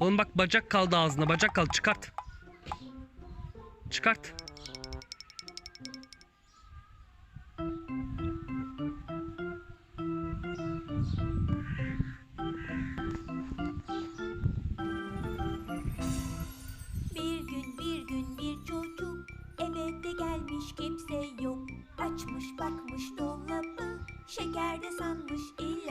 Oğlum bak bacak kaldı ağzına bacak kaldı çıkart. Çıkart. Bir gün bir gün bir çocuk eve gelmiş kimse yok. Açmış bakmış dolabı şekerde sanmış ilacı.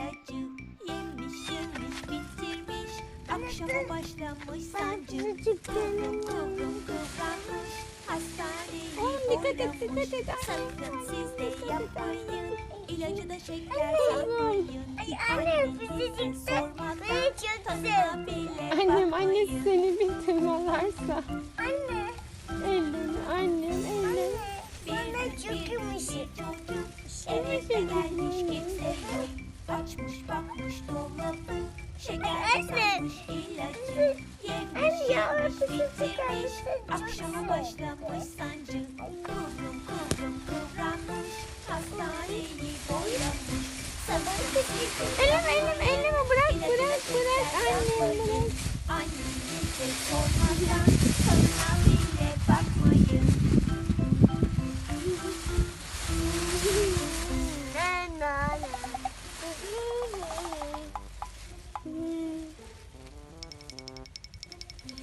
Akşama başlamış sancı. Kıvrım kıvrım kıvranmış hastaneyi dikkat et, dikkat et. Sakın siz de yapmayın ilacı da şeker sanmayın. Ay anne bizi sormadan beni çok sevdi. Annem bakmayın. seni bitirmelerse. Anne. Ellerini annem ellerini. Bana çok yumuşak. Eve de gelmiş kimse yok. Açmış bakmış dolabı. Şeker Anne. sanmış ilacı. Yemiş yemiş bitirmiş. Akşama başlamış sancı. Kıvrım kıvrım kıvranmış. Hastaneyi boyamış. Sabah Elim elim elimi bırak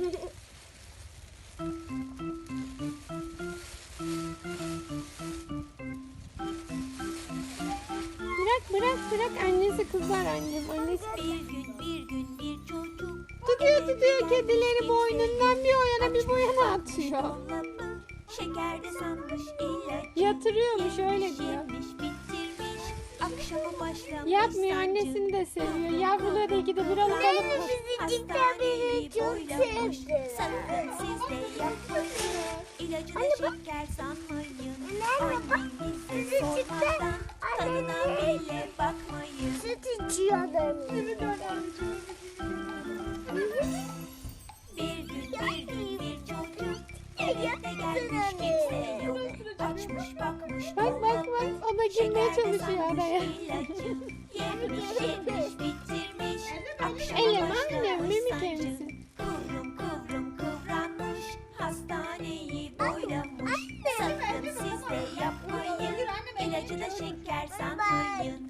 Bırak bırak bırak annesi kızar annem annesi. Bir gün bir gün bir çocuk Tutuyor tutuyor kedileri boynundan bir o yana bir bu yana atıyor. şekerde sanmış. Yatırıyormuş öyle diyor. Akşama başlamış Yapmıyor annesini de seviyor. Yavruları ikide bir alıp alıp. Fizikten beni çok boylamış. sevdi. Sakın siz de yapmayın. İlacı da şeker sanmayın. Anne bak, Annenize fizikten sormadan tadına bile bakmayın. Süt içiyordum. Bir çekmeye çalışıyor araya. Eleman annem mi kendisi? Sakın siz de yapmayın. İlacı da şeker sanmayın.